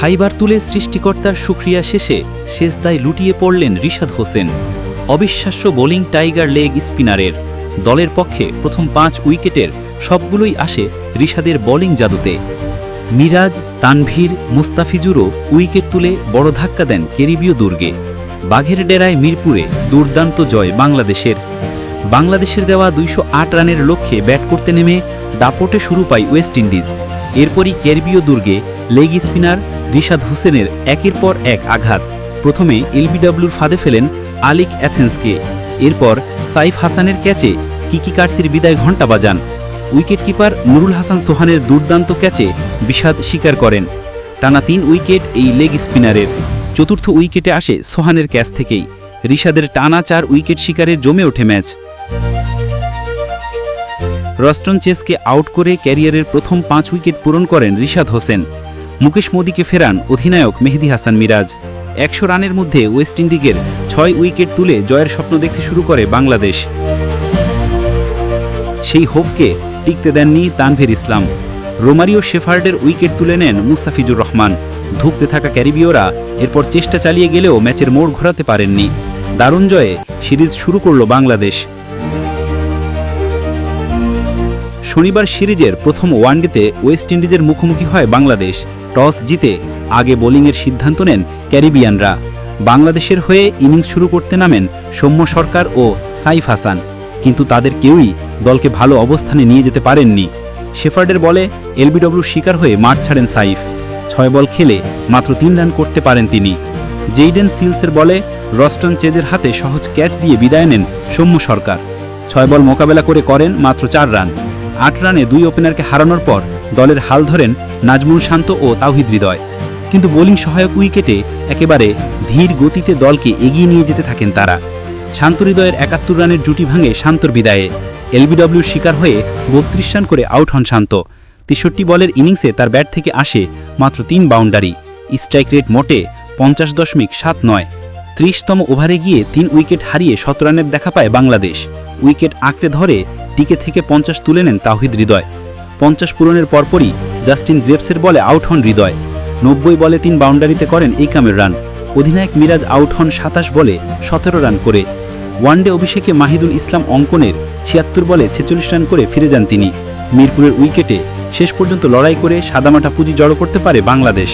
Fibre তুলে সৃষ্টিকর্তার সুক্রিয়া শেষে শেষদায় লুটিয়ে পড়লেন রিশাদ হোসেন। অবিশ্বাস্য বোলিং টাইগার লেগ স্পিনারের। দলের পক্ষে প্রথম পাঁচ উইকেটের সবগুলোই আসে রিশাদের বোলিং জাদুতে। মিরাজ, তানভীর, মুস্তাফিজুরও উইকেট তুলে বড় ধাক্কা দেন কেরিবীয় দুর্গে। বাঘের ডেরায় মিরপুরে দুর্দান্ত জয় বাংলাদেশের। বাংলাদেশের দেওয়া দুইশো আট রানের লক্ষ্যে ব্যাট করতে নেমে দাপটে শুরু পায় ওয়েস্ট ইন্ডিজ। এরপরই ক্যারিবীয় দুর্গে লেগ স্পিনার রিশাদ হোসেনের একের পর এক আঘাত। প্রথমে এলবিডব্লিউর ফাঁদে ফেলেন আলিক অ্যাথেন্সকে। এরপর সাইফ হাসানের ক্যাচে কিকি কার্তির বিদায় ঘণ্টা বাজান। উইকেটকিপার নুরুল হাসান সোহানের দুর্দান্ত ক্যাচে বিষাদ স্বীকার করেন। টানা তিন উইকেট এই লেগ স্পিনারের। চতুর্থ উইকেটে আসে সোহানের ক্যাচ থেকেই। রিশাদের টানা চার উইকেট শিকারে জমে ওঠে ম্যাচ। রস্টন চেসকে আউট করে ক্যারিয়ারের প্রথম পাঁচ উইকেট পূরণ করেন রিশাদ হোসেন। মুকেশ মোদীকে ফেরান অধিনায়ক মেহেদি হাসান মিরাজ। একশো রানের মধ্যে ওয়েস্ট ইন্ডিজের ছয় উইকেট তুলে জয়ের স্বপ্ন দেখতে শুরু করে বাংলাদেশ। সেই হোপকে টিকতে দেননি তানভীর ইসলাম। রোমারিও শেফার্ডের উইকেট তুলে নেন মুস্তাফিজুর রহমান। ধুঁকতে থাকা ক্যারিবীয়রা এরপর চেষ্টা চালিয়ে গেলেও ম্যাচের মোড় ঘোরাতে পারেননি। দারুণ জয়ে সিরিজ শুরু করল বাংলাদেশ। শনিবার সিরিজের প্রথম ওয়ানডেতে ওয়েস্ট ইন্ডিজের মুখোমুখি হয় বাংলাদেশ। টস জিতে আগে বোলিংয়ের সিদ্ধান্ত নেন ক্যারিবিয়ানরা। বাংলাদেশের হয়ে ইনিংস শুরু করতে নামেন সৌম্য সরকার ও সাইফ হাসান। কিন্তু তাদের কেউই দলকে ভালো অবস্থানে নিয়ে যেতে পারেননি। শেফার্ডের বলে এলবিডব্লিউ শিকার হয়ে মাঠ ছাড়েন সাইফ। ছয় বল খেলে মাত্র তিন রান করতে পারেন তিনি। জেইডেন সিলসের বলে রস্টন চেজের হাতে সহজ ক্যাচ দিয়ে বিদায় নেন সৌম্য সরকার। ছয় বল মোকাবেলা করে করেন মাত্র চার রান। আট রানে দুই ওপেনারকে হারানোর পর দলের হাল ধরেন নাজমুল শান্ত ও তাওহিদ হৃদয়। কিন্তু বোলিং সহায়ক উইকেটে একেবারে ধীর গতিতে দলকে এগিয়ে নিয়ে যেতে থাকেন তারা। শান্ত হৃদয়ের একাত্তর রানের জুটি ভাঙে শান্তর বিদায়ে। এলবিডব্লিউর শিকার হয়ে বত্রিশ রান করে আউট হন শান্ত। তেষট্টি বলের ইনিংসে তার ব্যাট থেকে আসে মাত্র তিন বাউন্ডারি। স্ট্রাইক রেট মোটে পঞ্চাশ দশমিক সাত নয়। ত্রিশতম ওভারে গিয়ে তিন উইকেট হারিয়ে শত রানের দেখা পায় বাংলাদেশ। উইকেট আঁকড়ে ধরে টিকে থেকে পঞ্চাশ তুলে নেন তাহিদ হৃদয়। পঞ্চাশ পূরণের পরপরই জাস্টিন গ্রেপসের বলে আউট হন হৃদয়। নব্বই বলে তিন বাউন্ডারিতে করেন এই কামের রান। অধিনায়ক মিরাজ আউট হন সাতাশ বলে সতেরো রান করে। ওয়ানডে অভিষেকে মাহিদুল ইসলাম অঙ্কনের ছিয়াত্তর বলে ছেচল্লিশ রান করে ফিরে যান তিনি। মিরপুরের উইকেটে শেষ পর্যন্ত লড়াই করে সাদামাটা পুঁজি জড়ো করতে পারে বাংলাদেশ।